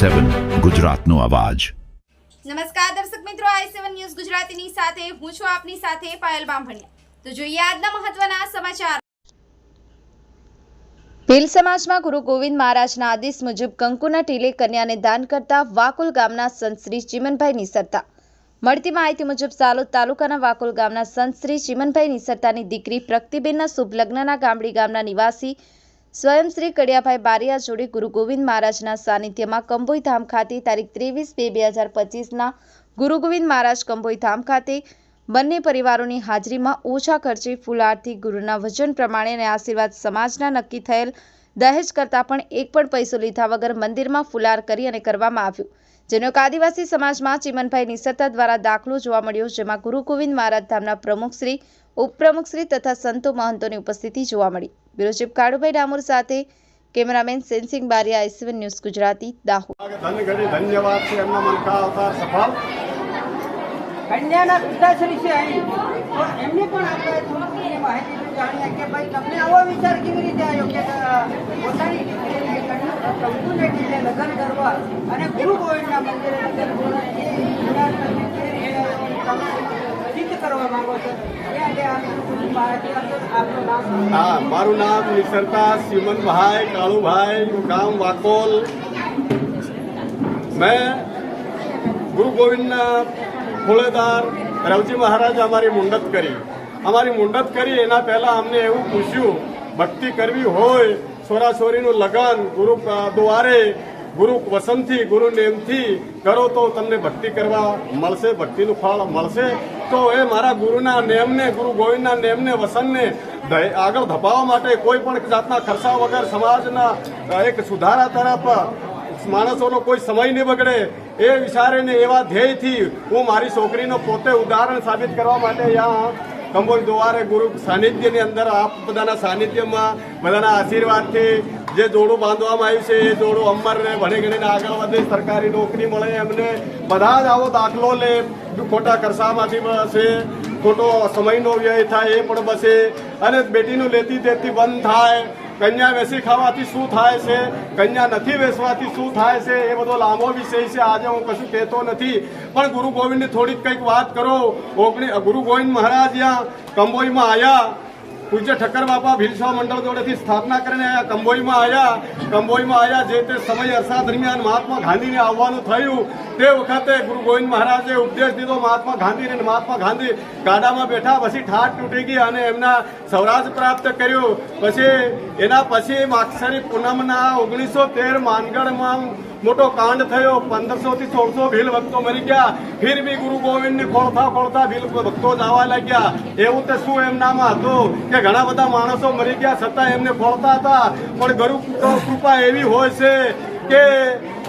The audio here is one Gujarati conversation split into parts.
સેવન ગુજરાતનો અવાજ. નમસ્કાર દર્શક મિત્રો આઈ સેવન ન્યૂઝ ગુજરાતીની સાથે હું છું આપની સાથે પાયલ બામભણિયા. તો જોઈએ આજના મહત્વના સમાચાર. ભીલ સમાજમાં ગુરુ ગોવિંદ મહારાજના આદેશ મુજબ કંકુના ટીલે કન્યાને દાન કરતા વાકુલ ગામના સંત શ્રી ચિમનભાઈ નિસરતા મળતી માહિતી મુજબ સાલોદ તાલુકાના વાકુલ ગામના સંત શ્રી ચિમનભાઈ નિસરતાની દીકરી પ્રગતિબેનના શુભ લગ્નના ગામડી ગામના નિવાસી સ્વયં શ્રી કડિયાભાઈ બારિયા જોડે ગુરુ ગોવિંદ મહારાજના સાનિધ્યમાં કંભોઈ ધામ ખાતે તારીખ ત્રેવીસ બે બે હજાર પચીસના ગુરુ ગોવિંદ મહારાજ કંભોઈ ધામ ખાતે બંને પરિવારોની હાજરીમાં ઓછા ખર્ચે ફૂલહારથી ગુરુના વચન પ્રમાણે અને આશીર્વાદ સમાજના નક્કી થયેલ દહેજ કરતાં પણ એક પણ પૈસો લીધા વગર મંદિરમાં ફુલાર કરી અને કરવામાં આવ્યું. જેનો એક આદિવાસી સમાજમાં ચિમનભાઈ નિસત્તા દ્વારા દાખલો જોવા મળ્યો, જેમાં ગુરુ ગોવિંદ મહારાજ ધામના પ્રમુખશ્રી ઉપપ્રમુખશ્રી તથા સંતો મહંતોની ઉપસ્થિતિ જોવા મળી. બ્યુરો ચીફ કાળુભાઈ ડામોર સાથે cameraman sensing Baria S one news Gujarati Dahod ધન ઘડી ધન્યવાદ છે એમના મનકા અવતાર સફળ કન્યાના પિતાશ્રી છે અહીં તો એમને પણ આપણે થોડી ઘણી માહિતી જાણીએ કે ભાઈ તમને આવો વિચાર કેવી રીતે આવ્યો કે અ, પોતાની દીકરીને કન્યા કંકુને ટીલે લગ્ન કરવા અને ગુરુ ગોવિંદના મંદિરે લગ્ન કરવા હા, મારું નામ નિસરતા સિમનભાઈ કાળુભાઈ ગામ વાકોલ. મેં ગુરુ ગોવિંદના ખોળેદાર રવજી મહારાજે અમારી મુંડત કરી. અમારી મુંડત કરી, એના પહેલાં અમને એવું પૂછ્યું, ભક્તિ કરવી હોય છોરા છોરીનું લગ્ન ગુરુ દ્વારે ગુરુ વસંતથી ગુરુ નેમથી કરો તો તમને ભક્તિ કરવા મળશે, ભક્તિનું ફળ મળશે. તો એ મારા ગુરુના નેમને, ગુરુ ગોવિંદના નેમને, વસનને આગળ ધપાવવા માટે કોઈ પણ જાતના ખર્ચા વગર સમાજના એક સુધારા તરફ માણસોનો કોઈ સમય નહીં બગડે. એ વિચારીને, એવા ધ્યેયથી હું મારી છોકરીનો પોતે ઉદાહરણ સાબિત કરવા માટે અહીંયા કંબોજ દ્વારે ગુરુ સાનિધ્યની અંદર આપ બધાના સાનિધ્યમાં બધાના આશીર્વાદથી જે જોડું બાંધવામાં આવ્યું છે, એ જોડું અમરને ભણી ગણીને આગળ વધે, સરકારી નોકરી મળે, એમને બધા જ આવો દાખલો લે. ખોટા ખર્ચામાંથી બસે ખોટો સમયનો વ્યય થાય, એ પણ બસે. અને બેટીનું લેતી દેતી બંધ થાય. કન્યા વેસી ખાવાથી શું થાય છે? કન્યા નથી વેસવાથી શું થાય છે? એ બધો લાંબો વિષય છે. આજે હું કશું કહેતો નથી. પણ ગુરુ ગોવિંદની થોડીક કંઈક વાત કરો. ગુરુ ગોવિંદ મહારાજ ત્યાં કંબોઈમાં આવ્યા પૂજ્ય ઠક્કર બાપા ભીલસા મંડળ જોડેથી સ્થાપના કરીને આવ્યા કંબોઈમાં આવ્યા કંબોઈમાં આવ્યા જે તે સમય અરસા દરમિયાન મહાત્મા ગાંધીને આવવાનું થયું. તે વખતે ગુરુ ગોવિંદ મહારાજે ઉપદેશ દીધો, મહાત્મા ગાંધીને મહાત્મા ગાંધી ગાડામાં બેઠા. પછી ઠાઠ તૂટી ગઈ અને એમના સ્વરાજ પ્રાપ્ત કર્યું. પછી એના પછી માક્ષરી પૂનમના ઓગણીસો તેર માનગઢમાં મોટો કાંડ થયો પંદરસો થી સોળસો ભીલ ભક્તો મરી ગયા. ફિર બી ગુરુ ગોવિંદ ને ખોળતા ખોળતા ભીલ ભક્તો જવા લાગ્યા. એવું તે શું એમનામાં હતું કે ઘણા બધા માણસો મરી ગયા છતાં એમને ખોળતા હતા. પણ ગુરુ કૃપા એવી હોય છે કે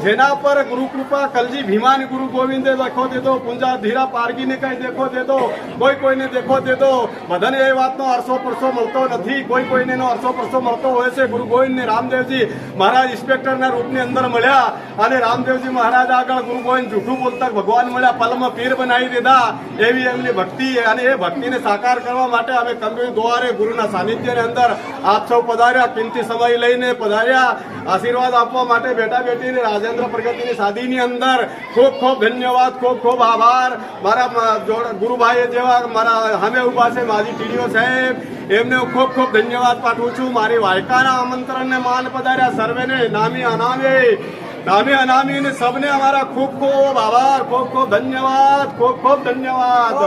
જેના પર ગુરુ કૃપા, કલજી ભીમાન, ગુરુ ગોવિંદે લખો દેતો પૂંજા ધીરા પારગીને કઈ દેખો દેતો કોઈ કોઈને દેખો દેતો બધાને એ વાતનો અરસો પરસો મળતો નથી. કોઈ કોઈને એનો અરસો પરસો મળતો હોય છે. ગુરુ ગોવિંદ રામદેવજી મહારાજ ઇન્સ્પેક્ટરના રૂપની અંદર મળ્યા અને રામદેવજી મહારાજ આગળ ગુરુ ગોવિંદ જૂઠું બોલતા ભગવાન મળ્યા, પલમાં પીર બનાવી દીધા. એવી એમની ભક્તિ અને એ ભક્તિને સાકાર કરવા માટે અમે કંબી દ્વારે ગુરુના સાનિધ્યની અંદર આપ સૌ પધાર્યા. કિંમતી સમય લઈને પધાર્યા. આશીર્વાદ આપવા માટે બેટા બેટીને રાજેન્દ્ર પ્રગતિની સાદીની અંદર ખૂબ ખૂબ ધન્યવાદ, ખૂબ ખૂબ આભાર. મારા ગુરુભાઈ જેવા મારા સામે ઊભા છે, માજી ટીડીઓ સાહેબ, એમને ખૂબ ખૂબ ધન્યવાદ પાઠવું છું. મારી વાયકાના આમંત્રણને માન પધાર્યા સર્વેને, નામી અનામે, નામી અનામી ને સબને અમારા ખૂબ ખૂબ આભાર, ખૂબ ખૂબ ધન્યવાદ, ખૂબ ખૂબ ધન્યવાદ.